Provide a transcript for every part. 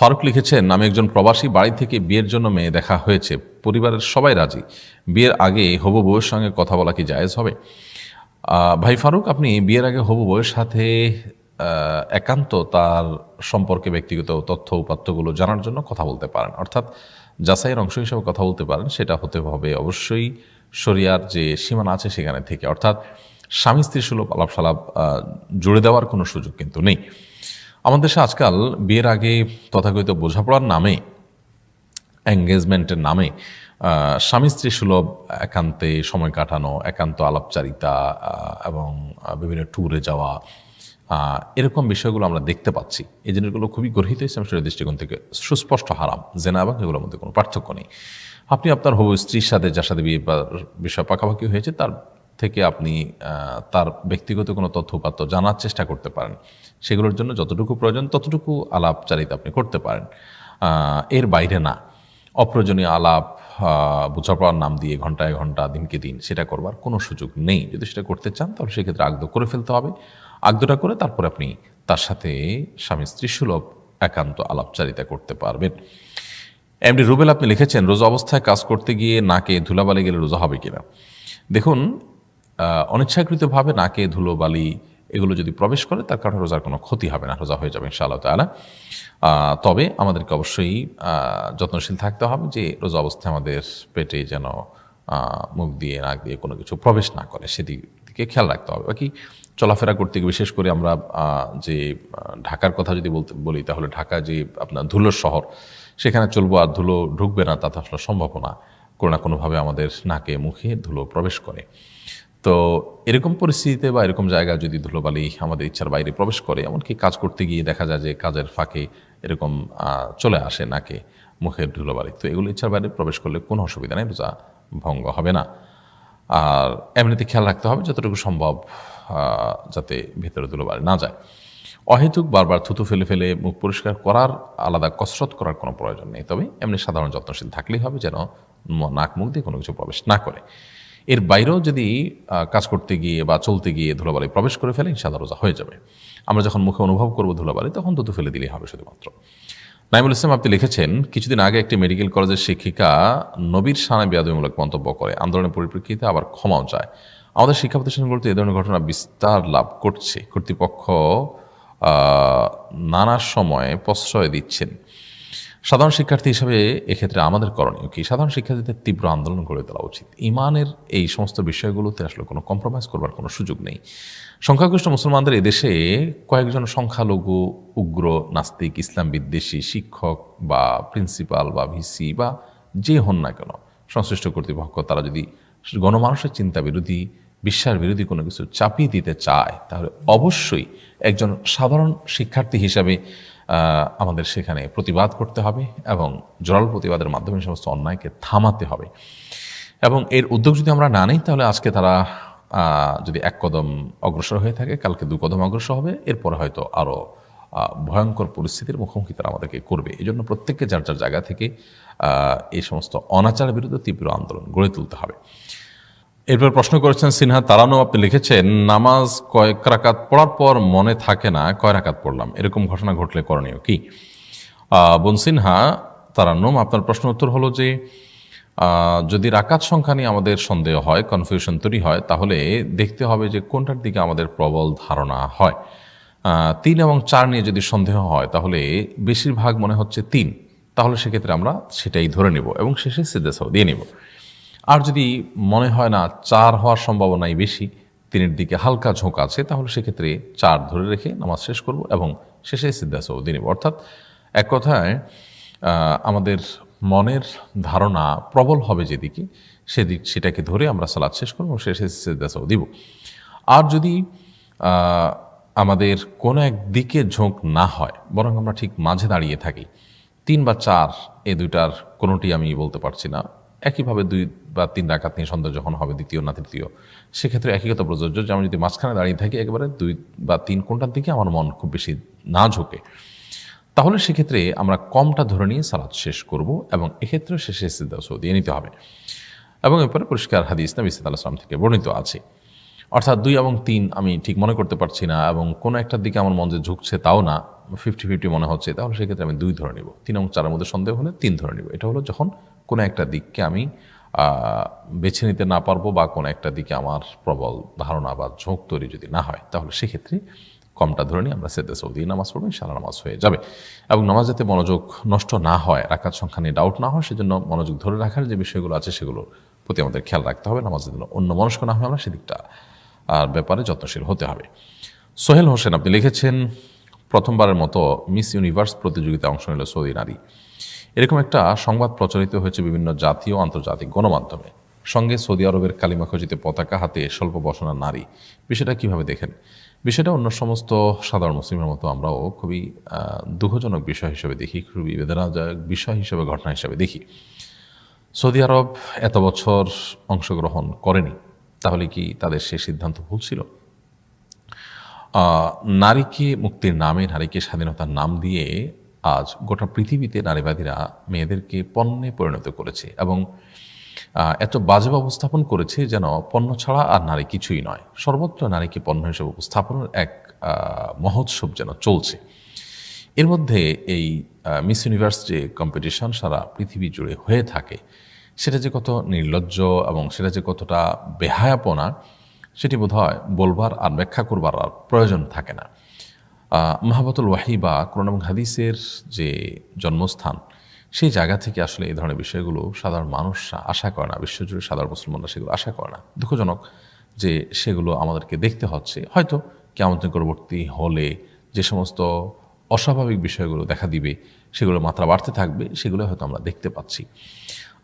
ফারুক লিখেছেন, আমি একজন প্রবাসী, বাড়ি থেকে বিয়ের জন্য মেয়ে দেখা হয়েছে। পরিবারের সবাই রাজি। বিয়ের আগে হবু বউয়ের সঙ্গে কথা বলা কি জায়েজ হবে? ভাই ফারুক, আপনি বিয়ের আগে হবু বউয়ের সাথে একান্ত তার সম্পর্কে ব্যক্তিগত তথ্য, উপাত্তগুলো জানার জন্য কথা বলতে পারেন। অর্থাৎ যাচাইয়ের অংশ হিসেবে কথা বলতে পারেন, সেটা হতে হবে অবশ্যই শরিয়ার যে সীমানা আছে সেখানে থেকে। অর্থাৎ স্বামী স্ত্রী সুলভ আলাপ সালাপ জুড়ে দেওয়ার কোনো সুযোগ কিন্তু নেই। আমাদের দেশে আজকাল বিয়ের আগে তথাকথিত বোঝাপড়ার নামে এঙ্গেজমেন্টের নামে স্বামী স্ত্রী সুলভ, একান্তে সময় কাটানো, একান্ত আলাপচারিতা এবং বিভিন্ন ট্যুরে যাওয়া এরকম বিষয়গুলো আমরা দেখতে পাচ্ছি। এই জিনিসগুলো খুবই গর্হিত ইসলাম শরীর দৃষ্টিকোণ থেকে সুস্পষ্ট হারাম, জেনা এবং এগুলোর মধ্যে কোনো পার্থক্য নেই। আপনি আপনার হবু স্ত্রীর সাথে, যার সাথে বিয়ে বিষয় পাকাপাকি হয়েছে, তার থেকে আপনি তার ব্যক্তিগত কোনো তথ্য উপাত্ত জানার চেষ্টা করতে পারেন। সেগুলোর জন্য যতটুকু প্রয়োজন, ততটুকু আলাপচারিতা আপনি করতে পারেন। এর বাইরে না। অপ্রয়োজনীয় আলাপ বোঝাপড়ার নাম দিয়ে ঘন্টায় ঘণ্টা, দিনকে দিন সেটা করবার কোনো সুযোগ নেই। যদি সেটা করতে চান, তাহলে সেক্ষেত্রে আগ্দ করে ফেলতে হবে। আগ্দটা করে তারপর আপনি তার সাথে স্বামী স্ত্রী সুলভ একান্ত আলাপচারিতা করতে পারবেন। এমডি রুবেল আপনি লিখেছেন, রোজা অবস্থায় কাজ করতে গিয়ে নাকে ধুলাবালি গেলে রোজা হবে কিনা? দেখুন অনিচ্ছাকৃতভাবে নাকে ধুলোবালি এগুলো যদি প্রবেশ করে, তার কারণে রোজার কোনো ক্ষতি হবে না, রোজা হয়ে যাবে ইনশাআল্লাহ তালা তবে আমাদেরকে অবশ্যই যত্নশীল থাকতে হবে যে রোজা অবস্থায় আমাদের পেটে যেন মুখ দিয়ে, নাক দিয়ে কোনো কিছু প্রবেশ না করে, সেদিক দিকে খেয়াল রাখতে হবে। বাকি চলাফেরা করতে গিয়ে বিশেষ করে আমরা যে ঢাকার কথা যদি বলতে, বলি, তাহলে ঢাকা যে আপনার ধুলোর শহর, সেখানে চলবো আর ধুলো ঢুকবে না, তা তো আসলে সম্ভব না। কোনো না কোনোভাবে আমাদের নাকে, মুখে ধুলো প্রবেশ করে। তো এরকম পরিস্থিতিতে বা এরকম জায়গায় যদি ধুলোবালি আমাদের ইচ্ছার বাইরে প্রবেশ করে, এমনকি কাজ করতে গিয়ে দেখা যায় যে কাজের ফাঁকে এরকম চলে আসে নাকে মুখের ধুলোবালি, তো এগুলো ইচ্ছার বাইরে প্রবেশ করলে কোনো অসুবিধা নেই, রোজা ভঙ্গ হবে না। আর এমনিতে খেয়াল রাখতে হবে যতটুকু সম্ভব যাতে ভেতরে ধুলোবালি না যায়। অহেতুক বারবার থুতু ফেলে ফেলে মুখ পরিষ্কার করার, আলাদা কসরত করার কোনো প্রয়োজন নেই, তবে এমনি সাধারণ যত্নশীল থাকলেই হবে যেন নাক মুখ দিয়ে কোনো কিছু প্রবেশ না করে। এর বাইরেও যদি কাজ করতে গিয়ে বা চলতে গিয়ে ধুলাবালি প্রবেশ করে ফেলে, ইনশাআল্লাহ রোজা হয়ে যাবে। আমরা যখন মুখে অনুভব করব ধুলাবালি, তখন থুতু ফেলে দিলেই হবে শুধুমাত্র। নাইমুল ইসলাম, আপনি লিখেছেন, কিছুদিন আগে একটি মেডিকেল কলেজের শিক্ষিকা নবীর সানে বেয়াদবিমূলক মন্তব্য করে, আন্দোলনের পরিপ্রেক্ষিতে আবার ক্ষমাও চায়। আমাদের শিক্ষা প্রতিষ্ঠানগুলোতে এ ধরনের ঘটনা বিস্তার লাভ করছে। কর্তৃপক্ষ নানা সময়ে প্রশ্রয় দিচ্ছেন। সাধারণ শিক্ষার্থী হিসেবে এক্ষেত্রে আমাদের করণীয় কি? সাধারণ শিক্ষার্থীদের তীব্র আন্দোলন গড়ে তোলা উচিত। ইমানের এই সমস্ত বিষয়গুলোতে আসলে কোনো কম্প্রোমাইজ করবার কোনো সুযোগ নেই। সংখ্যাগরিষ্ঠ মুসলমানদের এদেশে কয়েকজন সংখ্যালঘু, উগ্র, নাস্তিক, ইসলাম বিদ্বেষী, শিক্ষক বা প্রিন্সিপাল বা ভিসি বা যে হন না কেন, সংশ্লিষ্ট কর্তৃপক্ষ, তারা যদি গণমানুষের চিন্তা বিরোধী, বিশ্বাস বিরোধী কোনো কিছু চাপিয়ে দিতে চায়, তাহলে অবশ্যই একজন সাধারণ শিক্ষার্থী হিসাবে আমাদের সেখানে প্রতিবাদ করতে হবে এবং জোরাল প্রতিবাদের মাধ্যমে সমস্ত অন্যায়কে থামাতে হবে। এবং এর উদ্যোগ যদি আমরা না নিই, তাহলে আজকে তারা যদি এক কদম অগ্রসর হয়ে থাকে, কালকে দু কদম অগ্রসর হবে। এরপরে হয়তো আরও ভয়ঙ্কর পরিস্থিতির মুখোমুখি তারা আমাদেরকে করবে। এই জন্য প্রত্যেককে যার যার জায়গা থেকে এই সমস্ত অনাচারের বিরুদ্ধে তীব্র আন্দোলন গড়ে তুলতে হবে। এরপর প্রশ্ন করেছেন, সিনহা তারানো আপনি লিখেছেন, নামাজ কয়েক রাকাত পড়ার পর মনে থাকে না, কয় রাকাত পড়লাম? এরকম ঘটনা ঘটলে করণীয় কি? বোন সিনহা তারান্নম আপনার প্রশ্ন উত্তর হলো যে যদি রাকাত সংখ্যা নিয়ে আমাদের সন্দেহ হয় কনফিউশন তৈরি হয়, তাহলে দেখতে হবে যে কোনটার দিকে আমাদের প্রবল ধারণা হয়। তিন এবং চার নিয়ে যদি সন্দেহ হয়, তাহলে বেশিরভাগ মনে হচ্ছে তিন। তাহলে সেক্ষেত্রে আমরা সেটাই ধরে নেব এবং শেষে সিদ্ধাসাও দিয়ে নেব। আর যদি মনে হয় না চার হওয়ার সম্ভাবনাই বেশি, তিনের দিকে হালকা ঝোঁক আছে, তাহলে সেক্ষেত্রে চার ধরে রেখে নামাজ শেষ করব এবং শেষে সিদ্ধাসও দিয়ে অর্থাৎ এক কথায় আমাদের মনের ধারণা প্রবল হবে যেদিকে, সেদিক, সেটাকে ধরে আমরা সালাদ শেষ করব এবং শেষে সিদ্ধাসও দিব। আর যদি আমাদের কোনো এক দিকে ঝোঁক না হয়, বরং আমরা ঠিক মাঝে দাঁড়িয়ে থাকি, তিন বা চার এ দুইটার কোনোটি আমি বলতে পারছি না একইভাবে দুই বা তিন রাকাত নিয়ে সন্দেহ যখন হবে, দ্বিতীয় না তৃতীয়, সেক্ষেত্রে একই কথা প্রযোজ্য যে আমি যদি মাঝখানে দাঁড়িয়ে থাকি একেবারে দুই বা তিন কোনটার দিকে আমার মন খুব বেশি না ঝোঁকে। তাহলে সেক্ষেত্রে আমরা কমটা ধরে নিয়ে সালাদ শেষ করব এবং এক্ষেত্রে শেষে সিদ্ধাস দিয়ে নিতে হবে। এবং এরপরে পরিষ্কার হাদিস নবী সাল্লাহ আসলাম থেকে বর্ণিত আছে। অর্থাৎ দুই এবং তিন আমি ঠিক মনে করতে পারছি না এবং কোনো একটার দিকে আমার মন যে ঝুঁকছে তাও না ফিফটি ফিফটি মনে হচ্ছে, তাহলে সেক্ষেত্রে আমি দুই ধরে নিব। তিন এবং চারের মধ্যে সন্দেহ হলে তিন ধরে নিব। এটা হলো যখন কোনো একটা দিককে আমি বেছে নিতে না পারব বা কোনো একটা দিকে আমার প্রবল ধারণা বা ঝোঁক তৈরি যদি না হয়, তাহলে সেক্ষেত্রে কমটা ধরে নিয়ে আমরা সেদে সৌদি নামাজ পড়ব সারা নামাজ হয়ে যাবে। এবং নামাজ যাতে মনোযোগ নষ্ট না হয় রাখার সংখ্যা নিয়ে ডাউট না হয়, সেজন্য মনোযোগ ধরে রাখার যে বিষয়গুলো আছে সেগুলোর প্রতি আমাদের খেয়াল রাখতে হবে, নামাজের জন্য অন্য মনস্ক না হয় আমরা সেদিকটা আর ব্যাপারে যত্নশীল হতে হবে। সোহেল হোসেন আপনি লিখেছেন, প্রথমবারের মতো মিস ইউনিভার্স প্রতিযোগিতায় অংশ নিল সৌদি নারী। এরকম একটা সংবাদ প্রচারিত হয়েছে বিভিন্ন জাতীয় আন্তর্জাতিক গণমাধ্যমে। সঙ্গে সৌদি আরবের কালিমা খচিত পতাকা হাতে স্বল্প বসনা নারী। বিষয়টা কীভাবে দেখেন? বিষয়টা অন্য সমস্ত সাধারণ মুসলিমের মতো আমরাও খুবই দুঃখজনক বিষয় হিসেবে দেখি, খুবই বেদনাদায়ক বিষয় হিসেবে, ঘটনা হিসেবে দেখি। সৌদি আরব এত বছর অংশগ্রহণ করেনি, তাহলে কি তাদের সে সিদ্ধান্ত ভুল ছিল? নারীকে মুক্তির নামে, নারীকে স্বাধীনতার নাম দিয়ে আজ গোটা পৃথিবীতে নারীবাদীরা মেয়েদেরকে পণ্যে পরিণত করেছে এবং এত বাজে উপস্থাপন করেছে যেন পণ্য ছাড়া আর নারী কিছুই নয়। সর্বত্র নারীকে পণ্য হিসেবে উপস্থাপনের এক মহোৎসব যেন চলছে। এর মধ্যে এই মিস ইউনিভার্স যে কম্পিটিশন সারা পৃথিবী জুড়ে হয়ে থাকে, সেটা যে কত নির্লজ্জ এবং সেটা যে কতটা বেহায়াপনা, সেটি বোধ হয় বলবার আর ব্যাখ্যা করবার আর প্রয়োজন থাকে না। মাহাবতুল ওয়াহি বা কোরআন এবং হাদিসের যে জন্মস্থান, সেই জায়গা থেকে আসলে এই ধরনের বিষয়গুলো সাধারণ মানুষ আশা করে না, বিশ্বজুড়ে সাধারণ মুসলমানরা সেগুলো আশা করে না। দুঃখজনক যে সেগুলো আমাদেরকে দেখতে হচ্ছে। হয়তো কেমন পরবর্তী হলে যে সমস্ত অস্বাভাবিক বিষয়গুলো দেখা দিবে সেগুলো মাত্রা বাড়তে থাকবে, সেগুলো হয়তো আমরা দেখতে পাচ্ছি।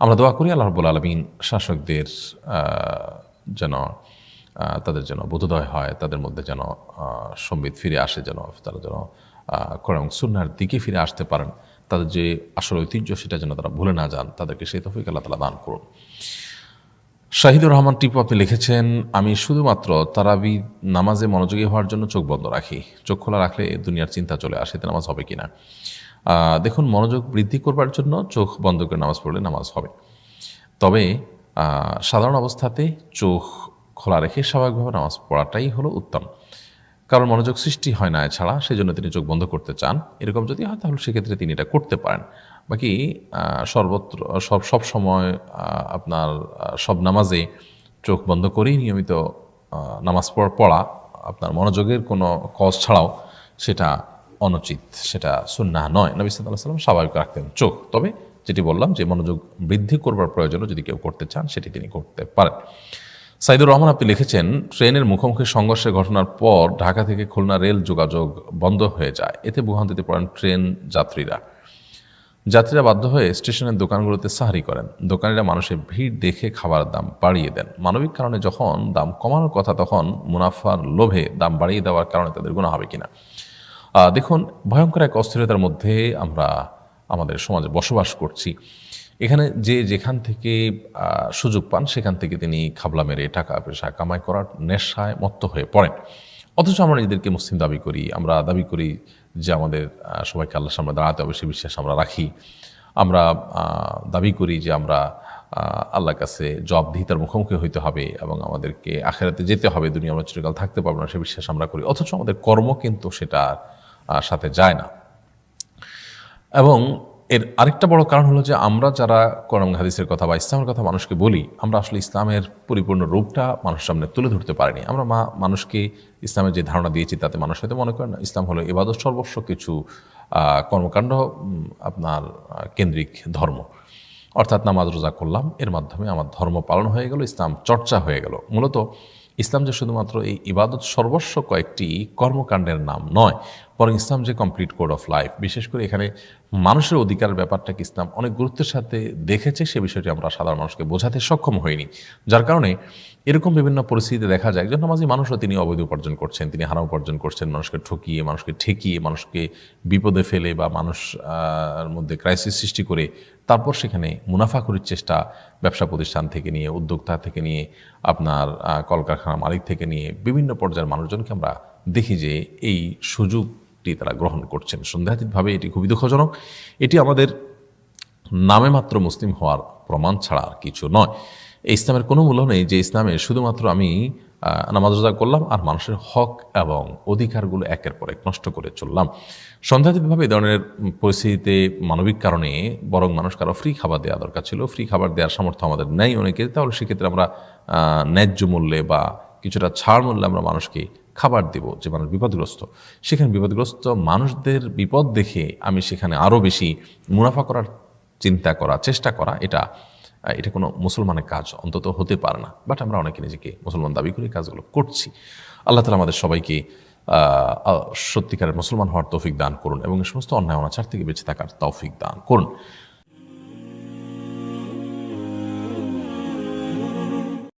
আমরা দোয়া করি আল্লাহ রব্বুল আলমিন শাসকদের যেন তাদের যেন বোধোদয় হয় তাদের মধ্যে যেন সম্বিত ফিরে আসে যেন তারা যেন করং সুন্নার দিকে ফিরে আসতে পারেন। তাদের যে আসল ঐতিহ্য সেটা যেন তারা ভুলে না যান। তাদেরকে সেই তফিক আল্লাহ তালা দান করুন। শাহিদুর রহমান টিপু আপনি লিখেছেন আমি শুধুমাত্র তারাবি নামাজে মনোযোগী হওয়ার জন্য চোখ বন্ধ রাখি। চোখ খোলা রাখলে দুনিয়ার চিন্তা চলে আসে এতে নামাজ হবে কিনা? আহ, দেখুন মনোযোগ বৃদ্ধি করবার জন্য চোখ বন্ধ করে নামাজ পড়লে নামাজ হবে। তবে সাধারণ অবস্থাতে চোখ খোলা রেখে স্বাভাবিকভাবে নামাজ পড়াটাই হলো উত্তম। কারণ মনোযোগ সৃষ্টি হয় না এছাড়া সেই জন্য তিনি চোখ বন্ধ করতে চান। এরকম যদি হয় তাহলে সেক্ষেত্রে তিনি এটা করতে পারেন। বাকি সর্বত্র, সব সব সময় আপনার সব নামাজে চোখ বন্ধ করেই নিয়মিত নামাজ পড়- আপনার মনোযোগের কোনো কজ ছাড়াও সেটা অনুচিত, সেটা সুন্নাহ নয়। নবী সাল্লাহ সাল্লাম স্বাভাবিক রাখতেন চোখ। তবে যেটি বললাম যে মনোযোগ বৃদ্ধি করবার প্রয়োজনও যদি কেউ করতে চান, সেটি তিনি করতে পারেন। সাইদুর রহমান, আপনি লিখেছেন, ট্রেনের মুখোমুখি সংঘর্ষের ঘটনার পর ঢাকা থেকে খুলনা রেল যোগাযোগ বন্ধ হয়ে যায়। এতে ভোগান্তিতে পড়েন ট্রেন যাত্রীরা। যাত্রীরা বাধ্য হয়ে স্টেশনের দোকানগুলোতে সাহারি করেন। দোকানিরা মানুষের ভিড় দেখে খাবার দাম বাড়িয়ে দেন। মানবিক কারণে যখন দাম কমানোর কথা, তখন মুনাফার লোভে দাম বাড়িয়ে দেওয়ার কারণে তাদের গুণা হবে কিনা। দেখুন, ভয়ঙ্কর এক অস্থিরতার মধ্যে আমরা আমাদের সমাজে বসবাস করছি। এখানে যে যেখান থেকে সুযোগ পান, সেখান থেকে তিনি খাবলা মেরে টাকা পয়সা কামাই করার নেশায় মত্ত হয়ে পড়েন। অথচ আমরা নিজেদেরকে মুসলিম দাবি করি, আমরা দাবি করি যে আমাদের সবাইকে আল্লাহর সামনে দাঁড়াতে হবে, সে বিশ্বাস আমরা রাখি। আমরা দাবি করি যে আমরা আল্লাহর কাছে জবাবদিহিতার মুখোমুখি হইতে হবে এবং আমাদেরকে আখেরাতে যেতে হবে দুনিয়া আমরা চিরকাল থাকতে পারব না, সে বিশ্বাস আমরা করি। অথচ আমাদের কর্ম কিন্তু সেটা সাথে যায় না। এবং এর আরেকটা বড় কারণ হলো যে আমরা যারা করম হাদিসের কথা বা ইসলামের কথা মানুষকে বলি, আমরা আসলে ইসলামের পরিপূর্ণ রূপটা মানুষের সামনে তুলে ধরতে পারিনি। আমরা মা, মানুষকে ইসলামের যে ধারণা দিয়েছি তাতে মানুষ হয়তো মনে করেন ইসলাম হলো এবাদত সর্বস্ব কিছু কর্মকাণ্ড আপনার, কেন্দ্রিক ধর্ম। অর্থাৎ নামাজ রোজা করলাম, এর মাধ্যমে আমার ধর্ম পালন হয়ে গেল, ইসলাম চর্চা হয়ে গেল। মূলত ইসলাম যে শুধুমাত্র এই ইবাদত সর্বস্ব কয়েকটি কর্মকাণ্ডের নাম নয়, বরং ইসলাম যে কমপ্লিট কোড অফ লাইফ বিশেষ করে এখানে মানুষের অধিকার ব্যাপারটাকে ইসলাম অনেক গুরুত্বের সাথে দেখেছে, সে বিষয়টি আমরা সাধারণ মানুষকে বোঝাতে সক্ষম হইনি। যার কারণে এরকম বিভিন্ন পরিস্থিতিতে দেখা যায়, একজন নামাজি মানুষও তিনি অবৈধ উপার্জন করছেন, তিনি হারাম উপার্জন করছেন, মানুষকে ঠকিয়ে, মানুষকে ঠেকিয়ে, মানুষকে বিপদে ফেলে বা মানুষ মধ্যে ক্রাইসিস সৃষ্টি করে, তারপর সেখানে মুনাফা করার চেষ্টা ব্যবসা প্রতিষ্ঠান থেকে নিয়ে, উদ্যোক্তা থেকে নিয়ে, আপনার কলকারখানা মালিক থেকে নিয়ে, বিভিন্ন পর্যায়ের মানুষজনকে আমরা দেখি যে এই সুযোগটি তারা গ্রহণ করছেন। সন্দেহাতীতভাবে এটি খুবই দুঃখজনক। এটি আমাদের নামে মাত্র মুসলিম হওয়ার প্রমাণ ছাড়া আর কিছু নয়। ইসলামের কোনো মূল্য নেই যে ইসলামে শুধুমাত্র আমি নামাজ রোজা করলাম আর মানুষের হক এবং অধিকারগুলো একের পর এক নষ্ট করে চললাম। সন্দেহাতীতভাবে এই ধরনের পরিস্থিতিতে মানবিক কারণে বরং মানুষ কারও ফ্রি খাবার দেওয়া দরকার ছিল। ফ্রি খাবার দেওয়ার সামর্থ্য আমাদের নেই অনেকের। তাহলে সেক্ষেত্রে আমরা ন্যায্য মূল্যে বা কিছুটা ছাড় মূল্যে আমরা মানুষকে খাবার দেব যে মানুষ বিপদগ্রস্ত। সেখানে বিপদগ্রস্ত মানুষদের বিপদ দেখে আমি সেখানে আরও বেশি মুনাফা করার চিন্তা করা, চেষ্টা করা, এটা এটা কোনো মুসলমানের কাজ অন্তত হতে পারে না। বাট আমরা অনেকে নিজেকে মুসলমান দাবি করে কাজগুলো করছি। আল্লাহ তালা আমাদের সবাইকে সত্যিকারের মুসলমান হওয়ার তৌফিক দান করুন এবং এই সমস্ত অন্যায় অনাচার থেকে বেঁচে থাকার তৌফিক দান করুন।